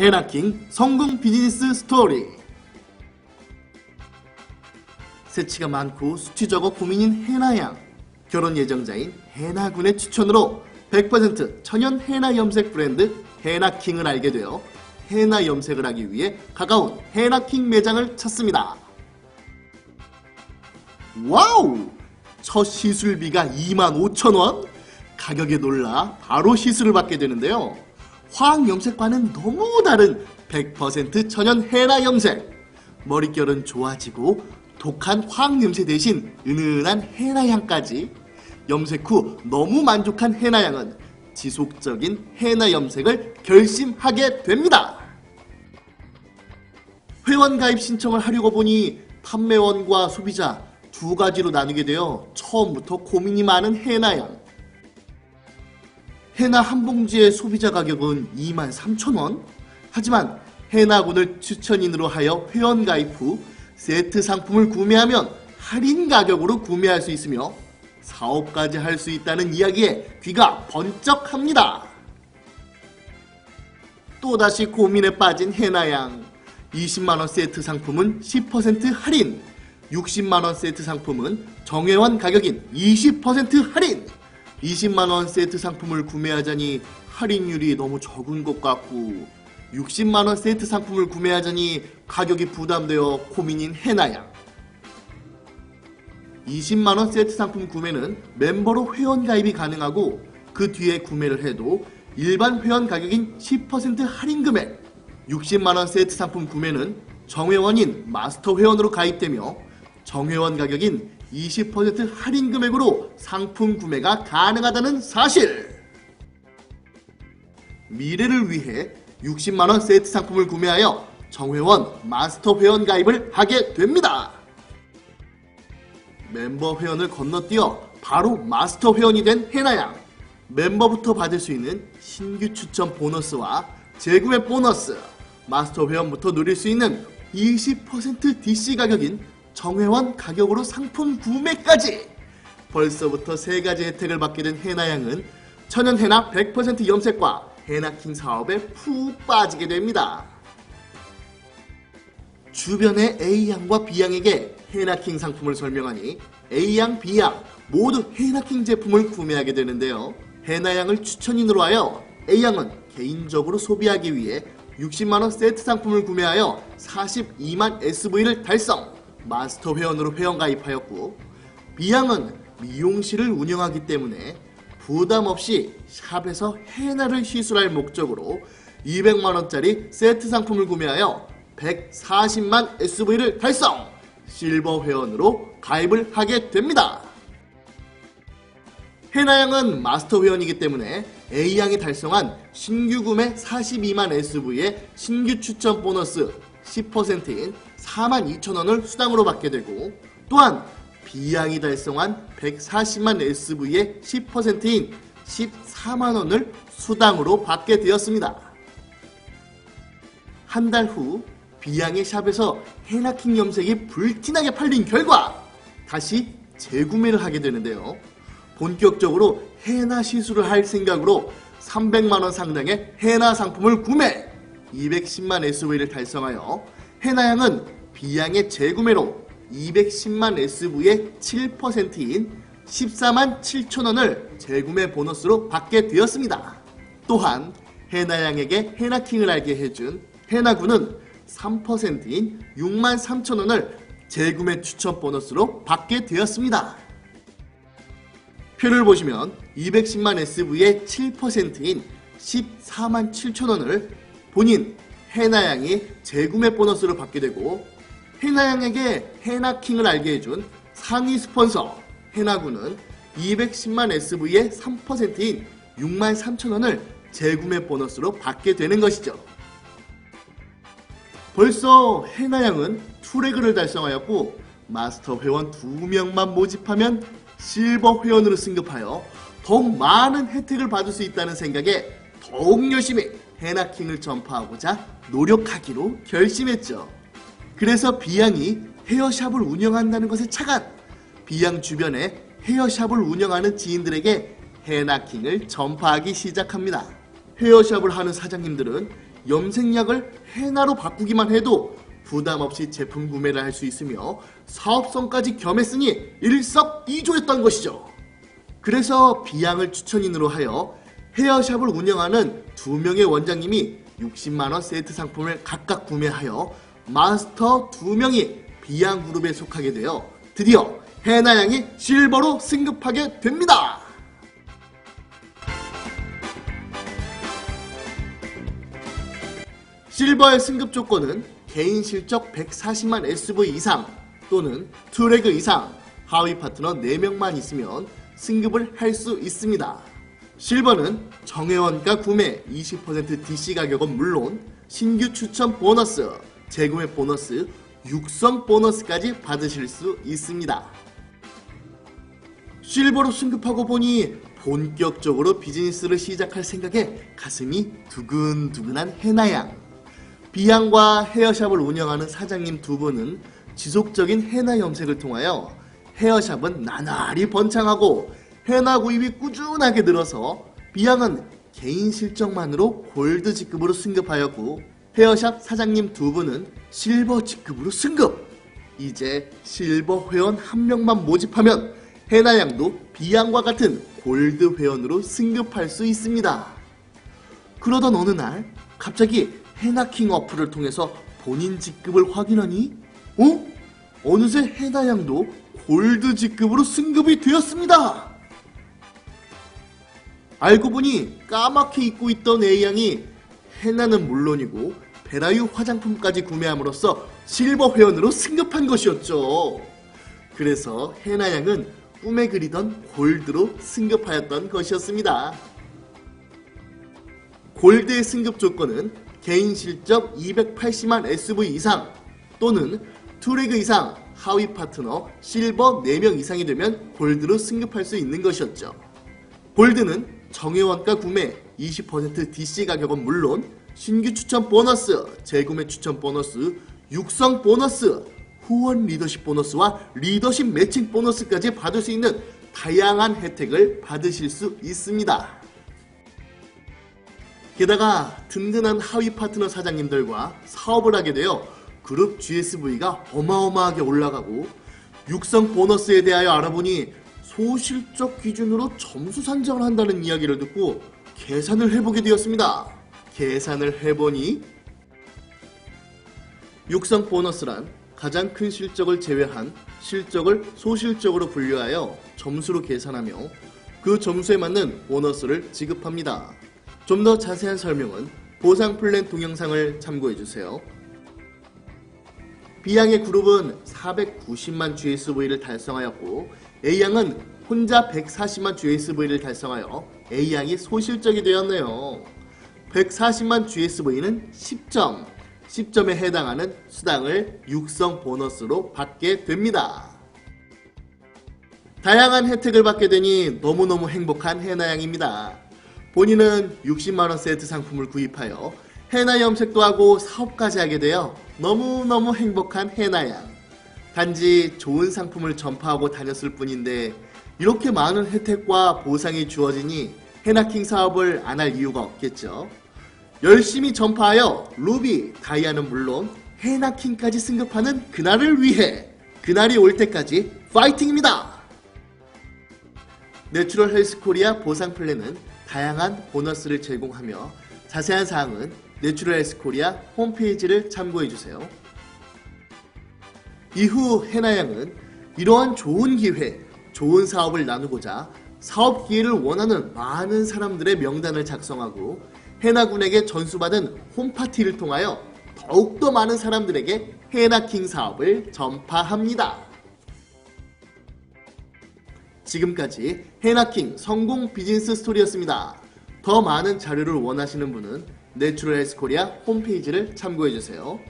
헤나킹 성공 비즈니스 스토리 새치가 많고 수치 적어 고민인 헤나양 결혼 예정자인 헤나군의 추천으로 100% 천연 헤나 염색 브랜드 헤나킹을 알게 되어 헤나 염색을 하기 위해 가까운 헤나킹 매장을 찾습니다. 와우! 첫 시술비가 25,000원? 가격에 놀라 바로 시술을 받게 되는데요. 화학 염색과는 너무 다른 100% 천연 헤나 염색. 머릿결은 좋아지고 독한 화학 냄새 대신 은은한 헤나 향까지. 염색 후 너무 만족한 헤나 양은 지속적인 헤나 염색을 결심하게 됩니다. 회원 가입 신청을 하려고 보니 판매원과 소비자 두 가지로 나누게 되어 처음부터 고민이 많은 헤나양. 헤나 한 봉지의 소비자 가격은 23,000원. 하지만 헤나군을 추천인으로 하여 회원 가입 후 세트 상품을 구매하면 할인 가격으로 구매할 수 있으며 사업까지 할 수 있다는 이야기에 귀가 번쩍합니다. 또다시 고민에 빠진 해나양 20만원 세트 상품은 10% 할인 60만원 세트 상품은 정회원 가격인 20% 할인 20만원 세트 상품을 구매하자니 할인율이 너무 적은 것 같고 60만원 세트 상품을 구매하자니 가격이 부담되어 고민인 해나양. 20만원 세트 상품 구매는 멤버로 회원 가입이 가능하고 그 뒤에 구매를 해도 일반 회원 가격인 10% 할인 금액. 60만원 세트 상품 구매는 정회원인 마스터 회원으로 가입되며 정회원 가격인 20% 할인 금액으로 상품 구매가 가능하다는 사실. 미래를 위해 60만원 세트 상품을 구매하여 정회원 마스터 회원 가입을 하게 됩니다. 멤버 회원을 건너뛰어 바로 마스터 회원이 된 해나양. 멤버부터 받을 수 있는 신규 추천 보너스와 재구매 보너스. 마스터 회원부터 누릴 수 있는 20% DC 가격인 정회원 가격으로 상품 구매까지 벌써부터 세 가지 혜택을 받게 된 해나양은 천연 해나 100% 염색과 해나킹 사업에 푹 빠지게 됩니다. 주변의 A양과 B양에게 헤나킹 상품을 설명하니 A양, B양 모두 헤나킹 제품을 구매하게 되는데요. 헤나양을 추천인으로 하여 A양은 개인적으로 소비하기 위해 60만원 세트 상품을 구매하여 42만 SV를 달성 마스터 회원으로 회원 가입하였고 B양은 미용실을 운영하기 때문에 부담 없이 샵에서 헤나를 시술할 목적으로 200만원짜리 세트 상품을 구매하여 140만 SV를 달성! 실버 회원으로 가입을 하게 됩니다. 해나양은 마스터 회원이기 때문에 A양이 달성한 신규 구매 42만 SV의 신규 추천 보너스 10%인 4만 2천원을 수당으로 받게 되고 또한 B양이 달성한 140만 SV의 10%인 14만원을 수당으로 받게 되었습니다. 한 달 후 B양의 샵에서 헤나킹 염색이 불티나게 팔린 결과 다시 재구매를 하게 되는데요. 본격적으로 헤나 시술을 할 생각으로 300만원 상당의 헤나 상품을 구매 210만 SV를 달성하여 헤나양은 B양의 재구매로 210만 SV의 7%인 14만 7천원을 재구매 보너스로 받게 되었습니다. 또한 해나양에게 해나킹을 알게 해준 해나군은 3%인 6만 3천원을 재구매 추천 보너스로 받게 되었습니다. 표를 보시면 210만 SV의 7%인 14만 7천원을 본인 해나양이 재구매 보너스로 받게 되고 해나양에게 해나킹을 알게 해준 상위 스폰서 해나군은 210만 SV의 3%인 6만 3천원을 재구매 보너스로 받게 되는 것이죠. 벌써 해나양은 투레그를 달성하였고 마스터 회원 2명만 모집하면 실버 회원으로 승급하여 더욱 많은 혜택을 받을 수 있다는 생각에 더욱 열심히 해나킹을 전파하고자 노력하기로 결심했죠. 그래서 비양이 헤어샵을 운영한다는 것에 착안 비양 주변에 헤어샵을 운영하는 지인들에게 헤나킹을 전파하기 시작합니다. 헤어샵을 하는 사장님들은 염색약을 해나로 바꾸기만 해도 부담 없이 제품 구매를 할 수 있으며 사업성까지 겸했으니 일석이조였던 것이죠. 그래서 비양을 추천인으로 하여 헤어샵을 운영하는 두 명의 원장님이 60만원 세트 상품을 각각 구매하여 마스터 두 명이 비양 그룹에 속하게 되어 드디어 해나양이 실버로 승급하게 됩니다. 실버의 승급 조건은 개인 실적 140만 SV 이상 또는 투레그 이상 하위 파트너 4명만 있으면 승급을 할 수 있습니다. 실버는 정회원가 구매 20% DC 가격은 물론 신규 추천 보너스, 재구매 보너스, 육성 보너스까지 받으실 수 있습니다. 실버로 승급하고 보니 본격적으로 비즈니스를 시작할 생각에 가슴이 두근두근한 해나양. 비양과 헤어샵을 운영하는 사장님 두 분은 지속적인 해나 염색을 통하여 헤어샵은 나날이 번창하고 해나 구입이 꾸준하게 늘어서 비양은 개인 실적만으로 골드 직급으로 승급하였고 헤어샵 사장님 두 분은 실버 직급으로 승급. 이제 실버 회원 한 명만 모집하면 해나 양도 비양과 같은 골드 회원으로 승급할 수 있습니다. 그러던 어느 날 갑자기 해나킹 어플을 통해서 본인 직급을 확인하니 어? 어느새 해나 양도 골드 직급으로 승급이 되었습니다. 알고 보니 까맣게 입고 있던 A양이 해나는 물론이고 베라유 화장품까지 구매함으로써 실버 회원으로 승급한 것이었죠. 그래서 해나 양은 꿈에 그리던 골드로 승급하였던 것이었습니다. 골드의 승급 조건은 개인 실적 280만 SV 이상 또는 투레그 이상 하위 파트너 실버 4명 이상이 되면 골드로 승급할 수 있는 것이었죠. 골드는 정회원가 구매 20% DC 가격은 물론 신규 추천 보너스, 재구매 추천 보너스, 육성 보너스, 후원 리더십 보너스와 리더십 매칭 보너스까지 받을 수 있는 다양한 혜택을 받으실 수 있습니다. 게다가 든든한 하위 파트너 사장님들과 사업을 하게 되어 그룹 GSV가 어마어마하게 올라가고 육성 보너스에 대하여 알아보니 소실적 기준으로 점수 산정을 한다는 이야기를 듣고 계산을 해보게 되었습니다. 계산을 해보니 육성 보너스란 가장 큰 실적을 제외한 실적을 소실적으로 분류하여 점수로 계산하며 그 점수에 맞는 보너스를 지급합니다. 좀 더 자세한 설명은 보상 플랜 동영상을 참고해 주세요. B양의 그룹은 490만 GSV를 달성하였고 A양은 혼자 140만 GSV를 달성하여 A양이 소실적이 되었네요. 140만 GSV는 10점, 10점에 해당하는 수당을 육성 보너스로 받게 됩니다. 다양한 혜택을 받게 되니 너무너무 행복한 해나양입니다. 본인은 60만원 세트 상품을 구입하여 해나 염색도 하고 사업까지 하게 되어 너무너무 행복한 해나양. 단지 좋은 상품을 전파하고 다녔을 뿐인데 이렇게 많은 혜택과 보상이 주어지니 해나킹 사업을 안 할 이유가 없겠죠. 열심히 전파하여 루비, 다이아는 물론 해나킹까지 승급하는 그날을 위해 그날이 올 때까지 파이팅입니다. 내추럴 헬스 코리아 보상 플랜은 다양한 보너스를 제공하며 자세한 사항은 내추럴 헬스 코리아 홈페이지를 참고해 주세요. 이후 해나양은 이러한 좋은 기회, 좋은 사업을 나누고자 사업 기회를 원하는 많은 사람들의 명단을 작성하고 해나군에게 전수받은 홈파티를 통하여 더욱더 많은 사람들에게 해나킹 사업을 전파합니다. 지금까지 해나킹 성공 비즈니스 스토리였습니다. 더 많은 자료를 원하시는 분은 내추럴 헬스 코리아 홈페이지를 참고해주세요.